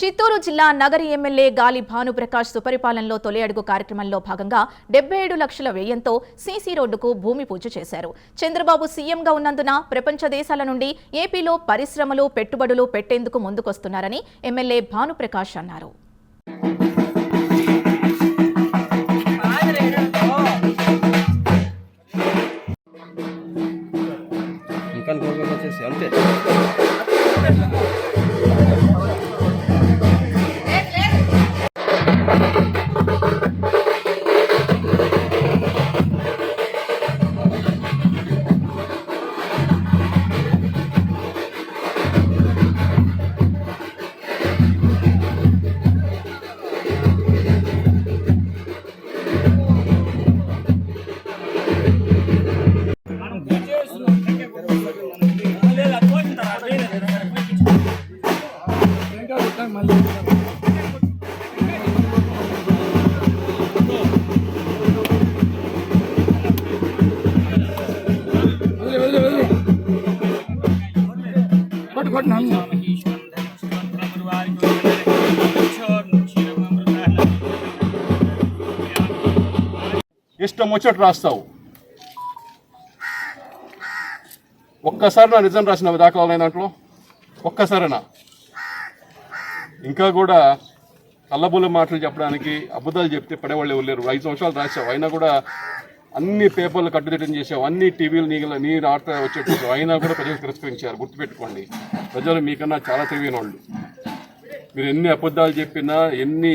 చిత్తూరు జిల్లా నగరి ఎమ్మెల్యే గాలి భానుప్రకాష్ సుపరిపాలనలో తొలి అడుగు కార్యక్రమంలో భాగంగా డెబ్బై ఏడు లక్షల వ్యయంతో సీసీ రోడ్డుకు భూమి పూజ చేశారు. చంద్రబాబు సీఎంగా ఉన్నందున ప్రపంచ దేశాల నుండి ఏపీలో పరిశ్రమలు పెట్టుబడులు పెట్టేందుకు ముందుకొస్తున్నారని ఎమ్మెల్యే భానుప్రకాష్ అన్నారు. ఇష్టం వచ్చేట్టు రాస్తావు. ఒక్కసారి నా నిజం రాసిన దాఖలాలైన దాంట్లో? ఒక్కసారేనా? ఇంకా కూడా కల్లబుల మాటలు చెప్పడానికి అబద్ధాలు చెప్తే పడేవాళ్ళు ఎవరు లేరు. ఐదు సంవత్సరాలు రాసావు. అయినా కూడా అన్ని పేపర్లు కట్టుదిట్టం చేసావు. అన్ని టీవీలు నీళ్ళ నీ ఆట వచ్చేట్టు అయినా కూడా ప్రజలు తిరస్కరించారు. గుర్తుపెట్టుకోండి. ప్రజలు మీకన్నా చాలా తెలివైన వాళ్ళు మీరు ఎన్ని అబద్ధాలు చెప్పినా ఎన్ని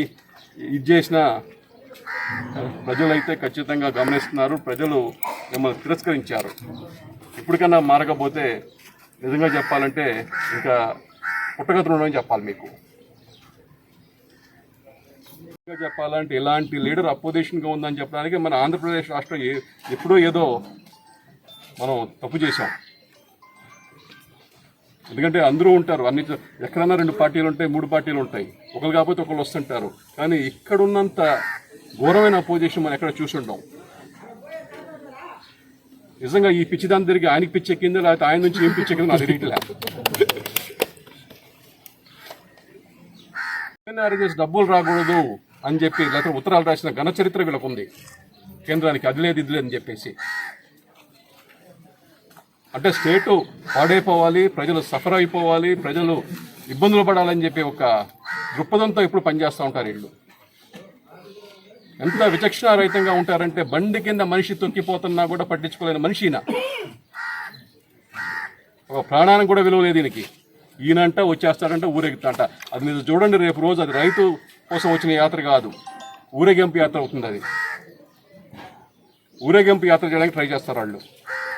ఇది చేసినా ప్రజలైతే ఖచ్చితంగా గమనిస్తున్నారు. ప్రజలు మిమ్మల్ని తిరస్కరించారు. ఇప్పటికన్నా మారకపోతే నిజంగా చెప్పాలంటే ఇంకా పుట్టగతులు చెప్పాలి మీకు. చెప్పాలంటే ఇలాంటి లీడర్ అపోజిషన్గా ఉందని చెప్పడానికి మన ఆంధ్రప్రదేశ్ రాష్ట్రం ఏ ఎప్పుడో ఏదో మనం తప్పు చేశాం. ఎందుకంటే అందరూ ఉంటారు. అన్ని ఎక్కడన్నా రెండు పార్టీలు ఉంటాయి మూడు పార్టీలు ఉంటాయి. ఒకరు కాకపోతే ఒకరు వస్తుంటారు. కానీ ఇక్కడున్నంత ఘోరమైన అపోజిషన్ మనం ఎక్కడ చూసుంటాం నిజంగా ఈ పిచ్చి దాని తిరిగి ఆయనకి పిచ్చి ఎక్కిందో లేకపోతే ఆయన నుంచి ఏం పిచ్చి ఎక్కిందో నాకు తెలియట్లే. ఎన్ఆర్ఎస్ డబ్బులు రాకూడదు అని చెప్పి లేకపోతే ఉత్తరాలు రాసిన ఘన చరిత్ర వీళ్ళకు ఉంది కేంద్రానికి అది లేదు ఇది లేదని చెప్పేసి. అంటే స్టేటు పాడైపోవాలి ప్రజలు సఫర్ అయిపోవాలి ప్రజలు ఇబ్బందులు పడాలని చెప్పి ఒక దృక్పథంతో ఇప్పుడు పనిచేస్తూ ఉంటారు వీళ్ళు. ఎంత విచక్షణారహితంగా ఉంటారంటే బండి కింద మనిషి తొక్కిపోతున్నా కూడా పట్టించుకోలేని మనిషిన ఒక ప్రాణానికి కూడా విలువ లేదు దీనికి ఈయనంట వచ్చేస్తాడంట ఊరేగుతాడంట. అది మీరు చూడండి రేపు రోజు అది రైతు కోసం వచ్చిన యాత్ర కాదు. ఊరేగింపు యాత్ర అవుతుంది అది. ఊరేగింపు యాత్ర చేయడానికి ట్రై చేస్తారు వాళ్ళు.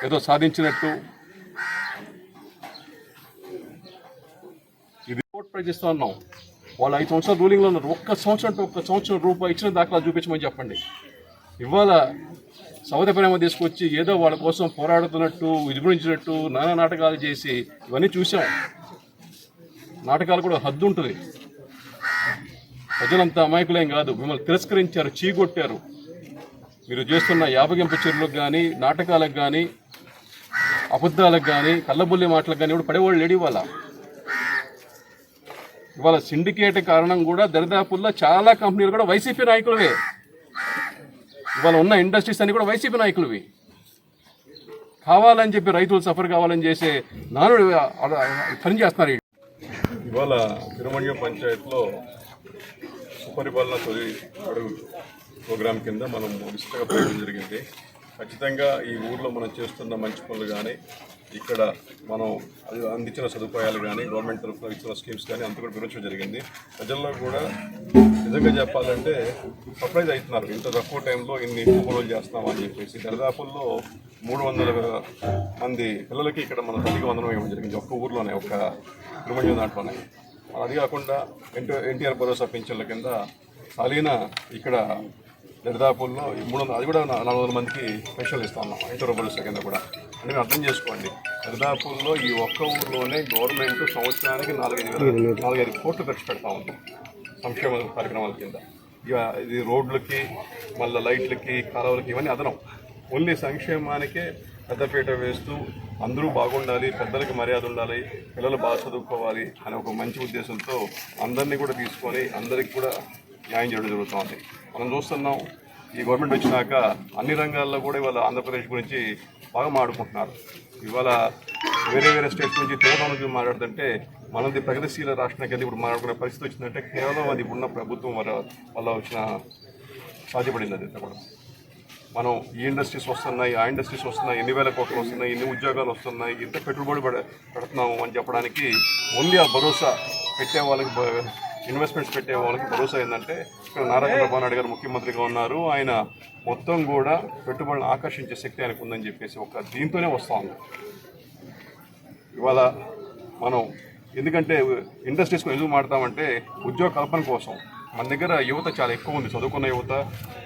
ఏదో సాధించినట్టు. ఇది కోర్టు ప్రయత్నిస్తూ ఉన్నాం. వాళ్ళు ఐదు సంవత్సరాలు రూలింగ్లో ఉన్నారు. ఒక్క సంవత్సరం అంటే ఒక్క సంవత్సరం రూపాయి ఇచ్చిన దాఖలా చూపించమని చెప్పండి. ఇవాళ సౌద ప్రేమ తీసుకొచ్చి ఏదో వాళ్ళ కోసం పోరాడుతున్నట్టు విజృంభించినట్టు నానా నాటకాలు చేసి ఇవన్నీ చూసాం. నాటకాలు కూడా హద్దు ఉంటుంది. ప్రజలంతా అమాయకులేం కాదు. మిమ్మల్ని తిరస్కరించారు చీగొట్టారు మీరు చేస్తున్న యాపగింపు చర్యలకు కానీ నాటకాలకు కానీ అబద్ధాలకు కానీ కళ్ళబుల్లి మాటలకు కానీ ఇప్పుడు పడేవాళ్ళు లేడు ఇవాళ. ఇవాళ సిండికేట్ కారణం కూడా దరిదాపుల్లో చాలా కంపెనీలు కూడా వైసీపీ నాయకులవే. ఇవాళ ఉన్న ఇండస్ట్రీస్ అన్ని కూడా వైసీపీ నాయకులవి. కావాలని చెప్పి రైతులు సఫర్ కావాలని చేసే నానుడు పని చేస్తున్నారు ఇవాళ తిరుమణ్య పంచాయత్లో సుపరిపాలన తొలి అడుగు ప్రోగ్రాం కింద మనం విస్తృతంగా జరిగింది. ఖచ్చితంగా ఈ ఊర్లో మనం చేస్తున్న మంచి పనులు కానీ ఇక్కడ మనం అందించిన సదుపాయాలు కానీ గవర్నమెంట్ తరఫున ఇచ్చిన స్కీమ్స్ కానీ అంత కూడా వివరించడం జరిగింది. ప్రజల్లో కూడా నిజంగా చెప్పాలంటే సర్ప్రైజ్ అవుతున్నారు. ఇంత తక్కువ టైంలో ఇన్ని పనులు చేస్తామని చెప్పేసి. దరిదాపుల్లో మూడు వందల మంది పిల్లలకి ఇక్కడ మన తల్లికి వందనం ఇవ్వడం జరిగింది. ఒక్క ఊర్లోనే ఒక తిరుమల దాంట్లోనే. అది కాకుండా ఎన్టీఆర్ భరోసా పింఛన్ల కింద సాలీన ఇక్కడ దరిదాపుల్లో ఈ మూడు వందల అది కూడా నాలుగు వందల మందికి పెన్షన్లు ఇస్తా ఉన్నాం ఎన్టీఆర్ భరోసా కింద కూడా. అంటే మీరు అర్థం చేసుకోండి. దరిదాపుల్లో ఈ ఒక్క ఊర్లోనే గవర్నమెంట్ సంవత్సరానికి నాలుగైదు వేల నాలుగైదు కోట్లు ఖర్చు పెడతా ఉంది సంక్షేమ కార్యక్రమాల కింద. ఇక ఇది రోడ్లకి మళ్ళీ లైట్లకి కాలువలకి ఇవన్నీ అదనం. ఓన్లీ సంక్షేమానికే పెద్దపీట వేస్తూ అందరూ బాగుండాలి పెద్దలకి మర్యాద ఉండాలి పిల్లలు బాగా చదువుకోవాలి అనే ఒక మంచి ఉద్దేశంతో అందరినీ కూడా తీసుకొని అందరికి కూడా న్యాయం చేయడం జరుగుతుంది. మనం చూస్తున్నాం ఈ గవర్నమెంట్ వచ్చినాక అన్ని రంగాల్లో కూడా ఇవాళ ఆంధ్రప్రదేశ్ గురించి బాగా మాట్లాడుకుంటున్నారు. ఇవాళ వేరే వేరే స్టేట్స్ నుంచి తెలంగాణ నుంచి మాట్లాడుతుంటే మనది ప్రగతిశీల రాష్ట్రానికి వెళ్ళి ఇప్పుడు మాట్లాడుకునే పరిస్థితి వచ్చిందంటే కేవలం అది ఉన్న ప్రభుత్వం వల్ల వల్ల వచ్చిన సాధ్యపడింది అది కూడా మనం ఈ ఇండస్ట్రీస్ వస్తున్నాయి ఆ ఇండస్ట్రీస్ వస్తున్నాయి ఎన్ని వేల కోట్లు వస్తున్నాయి ఎన్ని ఉద్యోగాలు వస్తున్నాయి ఇంత పెట్టుబడి పెడుతున్నాము అని చెప్పడానికి ఓన్లీ ఆ భరోసా పెట్టే వాళ్ళకి ఇన్వెస్ట్మెంట్స్ పెట్టే వాళ్ళకి భరోసా ఏంటంటే ఇక్కడ నారా చంద్రబాబు నాయుడు గారు ముఖ్యమంత్రిగా ఉన్నారు. ఆయన మొత్తం కూడా పెట్టుబడులను ఆకర్షించే శక్తి ఆయనకు ఉందని చెప్పేసి ఒక దీంతోనే వస్తా ఉంది. ఇవాళ మనం ఎందుకంటే ఇండస్ట్రీస్కి ఎందుకు మాడతామంటే ఉద్యోగ కల్పన కోసం. మన దగ్గర యువత చాలా ఎక్కువ ఉంది. చదువుకున్న యువత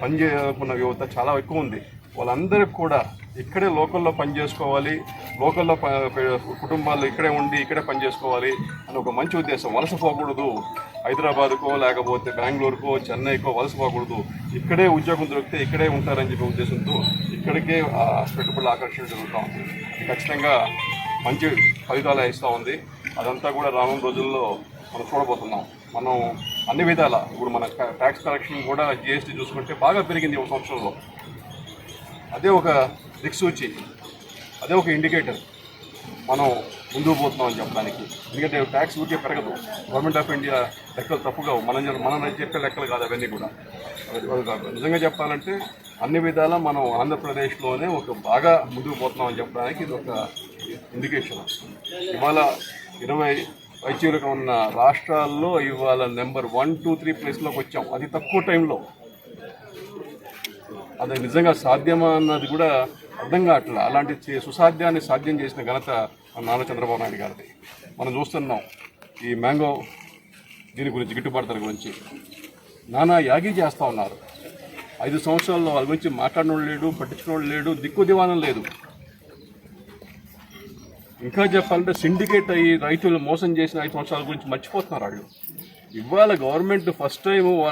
పని చేయకున్న యువత చాలా ఎక్కువ ఉంది. వాళ్ళందరికీ కూడా ఇక్కడే లోకల్లో పని చేసుకోవాలి లోకల్లో ప- కుటుంబాలు ఇక్కడే ఉండి ఇక్కడే పని చేసుకోవాలి అని ఒక మంచి ఉద్దేశం. వలస పోకూడదు. హైదరాబాద్కో లేకపోతే బెంగళూరుకో చెన్నైకో వలస పోకూడదు. ఇక్కడే ఉద్యోగం దొరికితే ఇక్కడే ఉంటారని చెప్పే ఉద్దేశంతో ఇక్కడికే ఆ పెట్టుబడులు ఆకర్షణ జరుగుతూ ఉంది. ఖచ్చితంగా మంచి ఫలితాలు ఇస్తూ ఉంది. అదంతా కూడా రానున్న రోజుల్లో మనం చూడబోతున్నాం. మనం అన్ని విధాల ఇప్పుడు మన ట్యాక్స్ కలెక్షన్ కూడా జిఎస్టీ చూసుకుంటే బాగా పెరిగింది ఒక సంవత్సరంలో. అదే ఒక దిక్సూచి అదే ఒక ఇండికేటర్ మనం ముందుకు పోతున్నామని చెప్పడానికి. ఎందుకంటే ట్యాక్స్ ఊరికే పెరగదు. గవర్నమెంట్ ఆఫ్ ఇండియా లెక్కలు తప్పుగా మనం మనం చెప్పే లెక్కలు కాదు అవన్నీ కూడా. నిజంగా చెప్పాలంటే అన్ని విధాలా మనం ఆంధ్రప్రదేశ్లోనే ఒక బాగా ముందుకు పోతున్నామని చెప్పడానికి ఇది ఒక ఇండికేషన్ ఇవాళ ఇరవై వైద్యులుగా ఉన్న రాష్ట్రాల్లో ఇవాళ నెంబర్ వన్ టూ త్రీ ప్లేస్లోకి వచ్చాం. అది తక్కువ టైంలో అది నిజంగా సాధ్యమా అన్నది కూడా అర్థం కావట్లేదు. అలాంటి సుసాధ్యాన్ని సాధ్యం చేసిన ఘనత మన నాన్న చంద్రబాబు నాయుడు గారిది. మనం చూస్తున్నాం ఈ మ్యాంగో దీని గురించి గిట్టుబాటు ధర గురించి. నానా యాగి చేస్తూ ఉన్నారు. ఐదు సంవత్సరాల్లో వాళ్ళ గురించి మాట్లాడినోడు లేడు పట్టించుకున్నోడు లేడు దిక్కు దివానం లేదు. ఇంకా చెప్పాలంటే సిండికేట్ అయ్యి రైతులు మోసం చేసిన ఐదు సంవత్సరాల గురించి మర్చిపోతున్నారు వాళ్ళు. ఇవాళ గవర్నమెంట్ ఫస్ట్ టైం